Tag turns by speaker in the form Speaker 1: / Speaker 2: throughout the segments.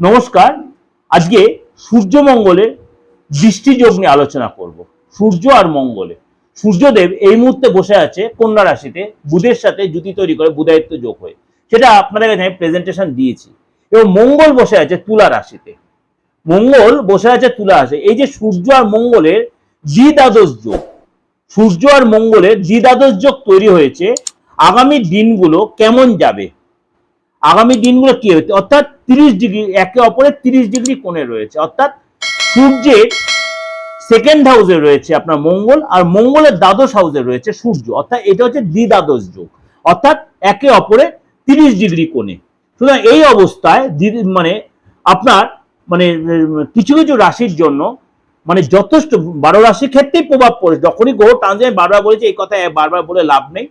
Speaker 1: নমস্কার, আজকে সূর্য সূর্যমঙ্গলের দৃষ্টিযোগ নিয়ে আলোচনা করব। সূর্য আর মঙ্গলে। সূর্যদেব এই মুহূর্তে বসে আছে কন্যা রাশিতে, বুধের সাথে জুতি তৈরি করে বুধায়িত্ব যোগ হয়ে। সেটা আপনাদের কাছে আমি প্রেজেন্টেশন দিয়েছি। এবং মঙ্গল বসে আছে তুলা রাশিতে। মঙ্গল বসে আছে তুলা রাশি এই যে সূর্য আর মঙ্গলের দ্বিদ্বাদশ যোগ, সূর্য আর মঙ্গলের দ্বিদ্বাদশ যোগ তৈরি হয়েছে, আগামী দিনগুলো কেমন যাবে? আগামী দিনগুলো কি হচ্ছে অর্থাৎ তিরিশ ডিগ্রি, একে অপরের তিরিশ ডিগ্রি কোণে রয়েছে। অর্থাৎ সূর্যের সেকেন্ড হাউসে রয়েছে আপনার মঙ্গল আর মঙ্গলের দ্বাদশ হাউসে রয়েছে সূর্য। অর্থাৎ এটা হচ্ছে দ্বিদ্বাদশ যোগ। অর্থাৎ একে অপরের তিরিশ ডিগ্রি কোণে। সুতরাং এই অবস্থায় মানে আপনার মানে কিছু কিছু রাশির জন্য মানে যথেষ্ট, বারো রাশির ক্ষেত্রেই প্রভাব পড়ে যখনই গ্রহ আমি বারবার বলেছি, এই কথা বারবার বলে লাভ নেই।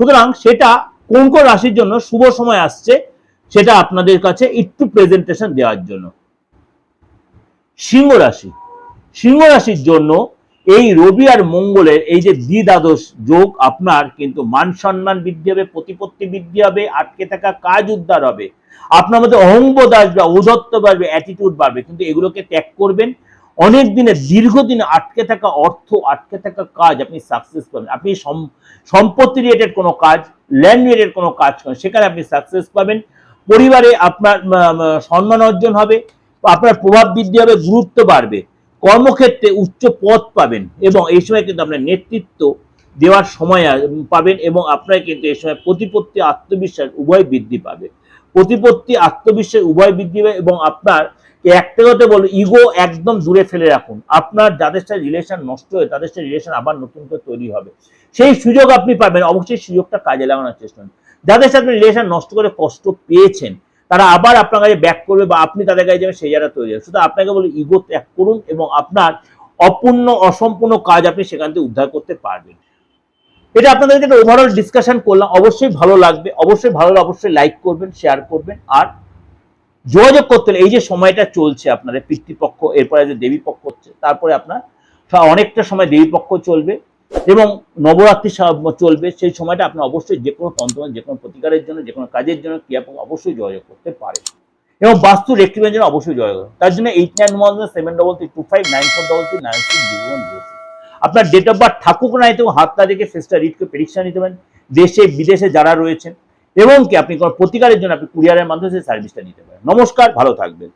Speaker 1: সুতরাং সেটা কোন কোন রাশির জন্য শুভ সময় আসছে সেটা আপনাদের কাছে একটু প্রেজেন্টেশন দেওয়ার জন্য। সিংহ রাশি। সিংহ রাশির জন্য এই রবি আর মঙ্গলের এই যে দ্বিদ্বাদশ যোগ, আপনার কিন্তু মান সম্মান বৃদ্ধি হবে, প্রতিপত্তি বৃদ্ধি হবে, আটকে থাকা কাজ উদ্ধার হবে। আপনার মধ্যে অহংবোধ আসবে ঔদত্ত বাড়বে অ্যাটিটিউড বাড়বে। কিন্তু এগুলোকে ত্যাগ করবেন। অনেক দিনে, দীর্ঘদিনে আটকে থাকা অর্থ, আটকে থাকা কাজ আপনি সাকসেস পাবেন। আপনি সম- সম্পত্তি রিলেটেড কোনো কাজ ল্যান্ড রিলেটেড কোনো কাজ করেন, সেখানে আপনি সাকসেস পাবেন। পরিবারে আপনার সম্মান অর্জন হবে, আপনার প্রভাব বৃদ্ধি হবে, গুরুত্ব বাড়বে। কর্মক্ষেত্রে উচ্চ পদ পাবেন এবং এই সময় কিন্তু আপনার নেতৃত্ব দেওয়ার সময় পাবেন এবং আপনার কিন্তু এই সময় প্রতিপত্তি, আত্মবিশ্বাস উভয় বৃদ্ধি পাবে। প্রতিপত্তি, আত্মবিশ্বাস উভয় বৃদ্ধি পাবে এবং আপনার, একটা কথা বলো ইগো একদম দূরে ফেলে রাখুন। আপনার যাদের সাথে রিলেশন নষ্ট হয়ে, তাদের সাথে রিলেশন আবার নতুন করে তৈরি হবে। সেই সুযোগ আপনি পাবেন, অবশ্যই সুযোগটা কাজে লাগানোর চেষ্টা যাদের সাথে আপনি রিলেশন নষ্ট করে কষ্ট পেয়েছেন, তারা আবার আপনার কাছে ব্যাক করবে বা আপনি তাদের কাছে যাবেন, সেই জায়গা তৈরি হবে। শুধু আপনাকে বলে ইগো ত্যাগ করুন এবং আপনার অপূর্ণ, অসম্পূর্ণ কাজ আপনি সেখান থেকে উদ্ধার করতে পারবেন। এটা আপনাদেরকে একটা ওভারঅল ডিসকাশন করলাম। অবশ্যই ভালো লাগবে। অবশ্যই ভালো লাগলে অবশ্যই লাইক করবেন শেয়ার করবেন। আর যোগাযোগ করতে এই যে সময়টা চলছে আপনাদের, পিতৃপক্ষ, এরপরে যে দেবী পক্ষ হচ্ছে, তারপরে আপনার অনেকটা সময় দেবী পক্ষ চলবে। এবং নবরাত্রি চলবে, সেই সময়টা আপনি অবশ্যই যে কোনো তন্ত্র, যে কোনো প্রতিকারের জন্য, যে কোনো কাজের জন্য ক্রিয়াপক অবশ্যই যোগাযোগ করতে পারেন। এবং বাস্তু রেক্টিভের জন্য অবশ্যই যোগাযোগ তার জন্য eight nine one seven double three two five nine four double three nine six zero one zero আপনার ডেট অফ বার্থ থাকুক না এতেও হাতটা দেখে ফেসটা রিড করে প্রেডিকশন নিতে পারেন। দেশে, বিদেশে যারা রয়েছেন, এবং কি আপনি কোনো প্রতিকারের জন্য আপনি কুরিয়ারের মাধ্যমে সেই সার্ভিসটা নিতে পারেন। নমস্কার, ভালো থাকবেন।